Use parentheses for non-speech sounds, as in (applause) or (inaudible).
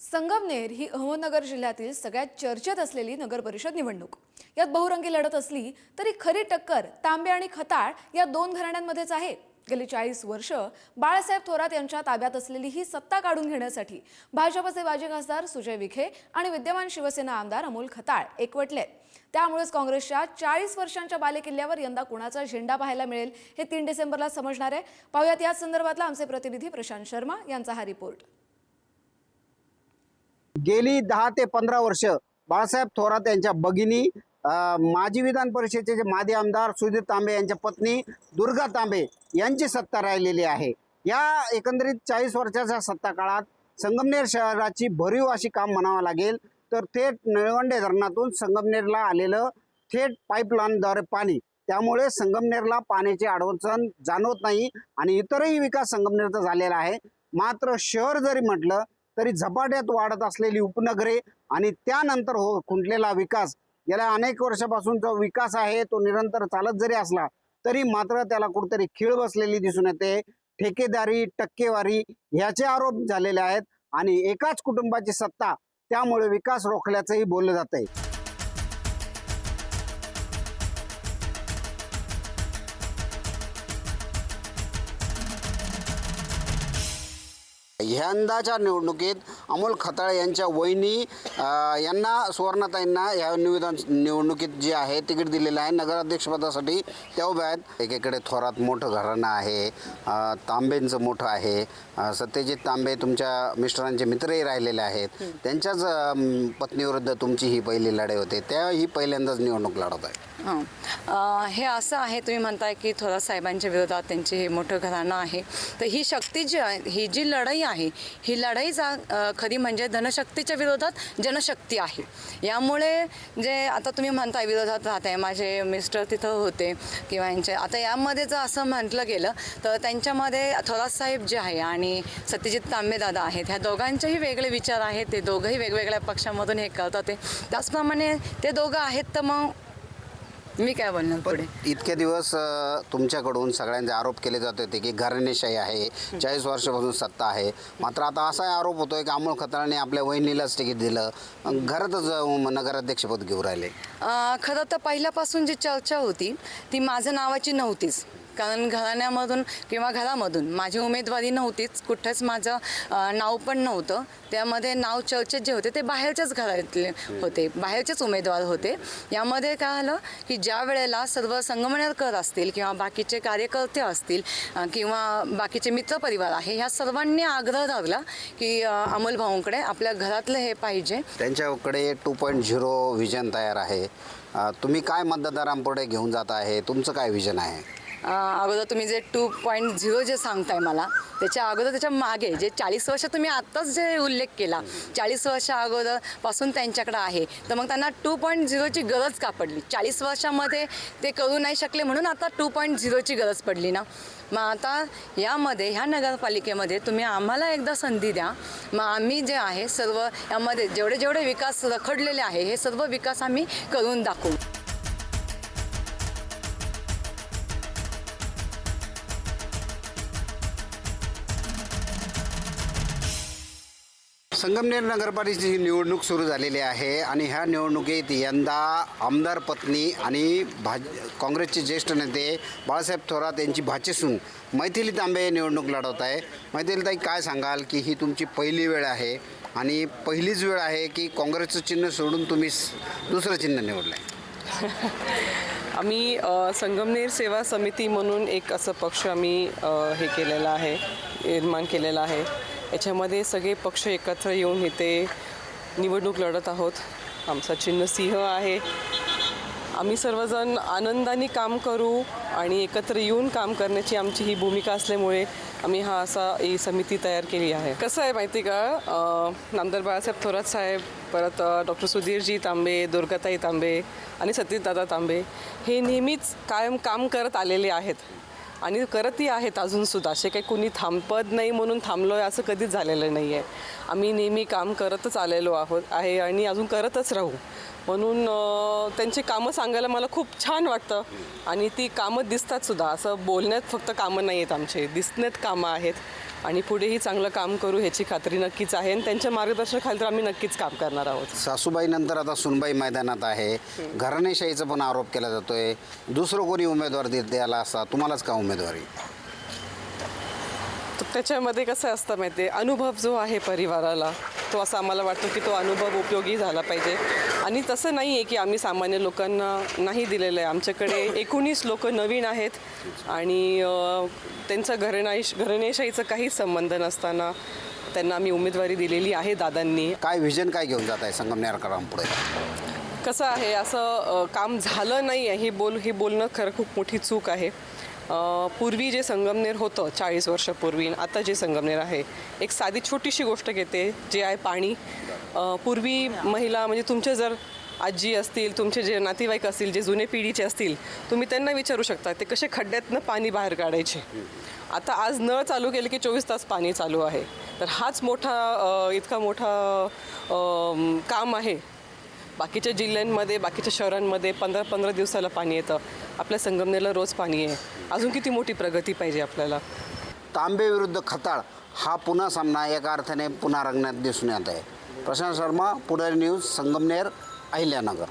संगमनेर ही अहमदनगर जिल्ह्यातील सगळ्यात चर्चेत असलेली नगरपरिषद निवडणूक. यात बहुरंगी लढत असली तरी खरी टक्कर तांबे आणि खताळ या दोन घराण्यांमध्येच आहे. गेली चाळीस वर्ष बाळासाहेब थोरात यांच्या ताब्यात असलेली ही सत्ता काढून घेण्यासाठी भाजपचे माजी खासदार सुजय विखे आणि विद्यमान शिवसेना आमदार अमोल खताळ एकवटले. त्यामुळेच काँग्रेसच्या चाळीस वर्षांच्या बालेकिल्ल्यावर यंदा कुणाचा झेंडा पाहायला मिळेल हे तीन डिसेंबरला समजणार आहे. पाहुयात याच संदर्भातला आमचे प्रतिनिधी प्रशांत शर्मा यांचा हा रिपोर्ट. गेली दहा ते पंधरा वर्ष बाळासाहेब थोरात यांच्या भगिनी माजी विधान परिषदेचे जे माजी आमदार सुधीर तांबे यांच्या पत्नी दुर्गा तांबे यांची सत्ता राहिलेली आहे. या एकंदरीत चाळीस वर्षाच्या सत्ता काळात संगमनेर शहराची भरीव अशी काम म्हणावं लागेल. तर थेट निळवंडे धरणातून संगमनेरला आलेलं थेट पाईपलाईनद्वारे पाणी त्यामुळे संगमनेरला पाण्याची अडचण जाणवत नाही आणि इतरही विकास संगमनेरचा झालेला आहे. मात्र शहर जरी म्हटलं तरी झपाट्यात वाढत असलेली उपनगरे आणि त्यानंतर हो खुंटलेला विकास. गेल्या अनेक वर्षापासून जो विकास आहे तो निरंतर चालत जरी असला तरी मात्र त्याला कुठेतरी खीळ बसलेली दिसून येते. ठेकेदारी टक्केवारी ह्याचे आरोप झालेले आहेत आणि एकाच कुटुंबाची सत्ता त्यामुळे विकास रोखल्याचंही बोललं जात आहे यंदाच्या निवडणुकीत अमोल खताळे यांच्या वहिनी यांना सुवर्णाताईंना या निवेदन निवडणुकीत जे आहे तिकीट दिलेलं आहे. नगराध्यक्षपदासाठी त्या उभ्या आहेत. एकीकडे थोरात मोठं घराणं आहे. तांबेंचं मोठं आहे. सत्यजित तांबे तुमच्या मिस्टरांचे मित्रही राहिलेले आहेत. त्यांच्याच पत्नीविरुद्ध तुमची ही पहिली लढाई होते. त्या ही पहिल्यांदाच निवडणूक लढवत आहे. हां. हे असं आहे तुम्ही म्हणताय की थोरात साहेबांच्या विरोधात त्यांचे हे मोठं घराणं आहे. तर ही शक्ती जी आहे ही जी लढाई आहे ही लढाई जा खरी म्हणजे धनशक्तीच्या विरोधात जनशक्ती आहे. यामुळे जे आता तुम्ही म्हणताय विरोधात राहत आहे माझे मिस्टर तिथं होते किंवा यांचे. आता यामध्ये जर असं म्हटलं गेलं तर त्यांच्यामध्ये थोरात साहेब जे आहे आणि सत्यजित तांबेदादा आहेत ह्या दोघांचेही वेगळे विचार आहेत. ते दोघंही वेगवेगळ्या पक्षामधून हे करतात. ते त्याचप्रमाणे ते दोघं आहेत तर मग मी काय बोलणार पुढे? इतके दिवस अ, तुमच्याकडून सगळ्यांचे आरोप केले जात होते की घराणेशाही आहे चाळीस वर्षापासून सत्ता आहे. मात्र आता असा आरोप होतोय की अमोल खताळाने आपल्या वहिनीलाच तिकीट दिलं. घरातच अ, नगराध्यक्षपद घेऊन राहिले. अं, खरं तर पहिल्यापासून जी चर्चा होती ती माझं नावाची नव्हतीच. कारण घराण्यामधून किंवा घरामधून माझी उमेदवारी नव्हतीच कुठंच माझं नाव पण नव्हतं. त्यामध्ये नाव चर्चेत जे होते ते बाहेरच्याच घरातले होते बाहेरचेच उमेदवार होते. यामध्ये काय झालं की ज्या वेळेला सर्व संगमनेरकर असतील किंवा बाकीचे कार्यकर्ते असतील किंवा बाकीचे मित्रपरिवार आहे ह्या सर्वांनी आग्रह धरला की अं, अमोल भाऊंकडे आपल्या घरातलं हे पाहिजे. त्यांच्याकडे टू पॉईंट झिरो व्हिजन तयार आहे. तुम्ही काय मतदारांपुढे घेऊन जात आहे? तुमचं काय व्हिजन आहे? अगोदर तुम्ही जे टू पॉईंट झिरो जे सांगताय मला त्याच्या अगोदर त्याच्यामागे जे चाळीस वर्ष तुम्ही आत्ताच जे उल्लेख केला चाळीस वर्षा अगोदरपासून त्यांच्याकडे आहे तर मग त्यांना टू पॉईंट झिरोची गरज का पडली? चाळीस वर्षामध्ये ते करू नाही शकले म्हणून आता टू पॉईंट झिरोची गरज पडली ना? मग आता यामध्ये ह्या नगरपालिकेमध्ये तुम्ही आम्हाला एकदा संधी द्या. मग आम्ही जे आहे सर्व यामध्ये जेवढे जेवढे विकास रखडलेले आहे हे सर्व विकास आम्ही करून दाखवू. संगमनेर नगरपालिकेची निवडणूक सुरू झालेली आहे आणि ह्या निवडणुकीत यंदा आमदार पत्नी आणि भाज काँग्रेसचे ज्येष्ठ नेते बाळासाहेब थोरात यांची भाचेसून मैथिली तांबे निवडणूक लढवत आहे. मैथिलीताई काय सांगाल की ही तुमची पहिली वेळ आहे आणि पहिलीच वेळ आहे की काँग्रेसचं चिन्ह सोडून तुम्ही दुसरं चिन्ह निवडलं आहे (laughs) आम्ही संगमनेर सेवा समिती म्हणून एक असं पक्ष आम्ही हे केलेलं आहे निर्माण केलेला आहे. याच्यामध्ये सगळे पक्ष एकत्र येऊन इथे निवडणूक लढत आहोत. आमचा चिन्ह सिंह आहे. आम्ही सर्वजण आनंदाने काम करू आणि एकत्र येऊन काम करण्याची आमची ही भूमिका असल्यामुळे आम्ही हा असा ही समिती तयार केली आहे. कसं आहे माहिती का? नामदार बाळासाहेब थोरात साहेब परत डॉक्टर सुधीरजी तांबे दुर्गाताई तांबे आणि सतीशदादा तांबे हे नेहमीच कायम काम करत आलेले आहेत आणि करतही आहेत अजूनसुद्धा असे काही कुणी थांबत नाही म्हणून थांबलो आहे असं कधीच झालेलं नाही आहे आम्ही नेहमी काम करतच आलेलो आहोत आहे आणि अजून करतच राहू. म्हणून त्यांची कामं सांगायला मला खूप छान वाटतं. आणि ती कामं दिसतात सुद्धा. असं बोलण्यात फक्त कामं नाही आहेत आमचे. दिसण्यात कामं आहेत. आणि पुढेही चांगलं काम करू ह्याची खात्री नक्कीच आहे. आणि त्यांच्या मार्गदर्शनाखाली तर आम्ही नक्कीच काम करणार आहोत. सासूबाई नंतर आता सुनबाई मैदानात आहे. घराणेशाहीचा पण आरोप केला जातोय. दुसरं कोणी उमेदवार द्यायला असता तुम्हालाच का उमेदवारी? तर त्याच्यामध्ये कसं असतं माहिती आहे अनुभव जो आहे परिवाराला तो असा आम्हाला वाटतो की तो अनुभव उपयोगी झाला पाहिजे. आणि तसं नाही आहे की आम्ही सामान्य लोकांना नाही दिलेलं आहे आमच्याकडे एकोणीस लोक नवीन आहेत आणि त्यांचं घरणाईश घरनेशाहीचं काहीच संबंध नसताना त्यांना आम्ही उमेदवारी दिलेली आहे दादांनी. काय व्हिजन काय घेऊन जात आहे संगमनेरकरांपुढे कसं आहे असं काम झालं नाही आहे हे बोल हे बोलणं खरं खूप मोठी चूक आहे. पूर्वी जे संगमनेर होतं चाळीस वर्षापूर्वी आता जे संगमनेर आहे एक साधी छोटीशी गोष्ट घेते जे आहे पाणी. पूर्वी महिला म्हणजे तुमचे जर आजी असतील तुमचे जे नातेवाईक असतील जे जुने पिढीचे असतील तुम्ही त्यांना विचारू शकता ते कसे खड्ड्यातनं पाणी बाहेर काढायचे. आता आज नळ चालू केले की चोवीस तास पाणी चालू आहे. तर हाच मोठा इतका मोठा काम आहे. बाकीच्या जिल्ह्यांमध्ये बाकीच्या शहरांमध्ये पंधरा पंधरा दिवसाला पाणी येतं. आपल्या संगमनेरला रोज पाणी आहे. अजून किती मोठी प्रगती पाहिजे आपल्याला? तांबे विरुद्ध खताळ हा पुन्हा सामना एका अर्थाने पुन्हा रंगण्यात दिसून येत आहे. प्रशांत शर्मा पुणे न्यूज संगमनेर अहिल्यानगर.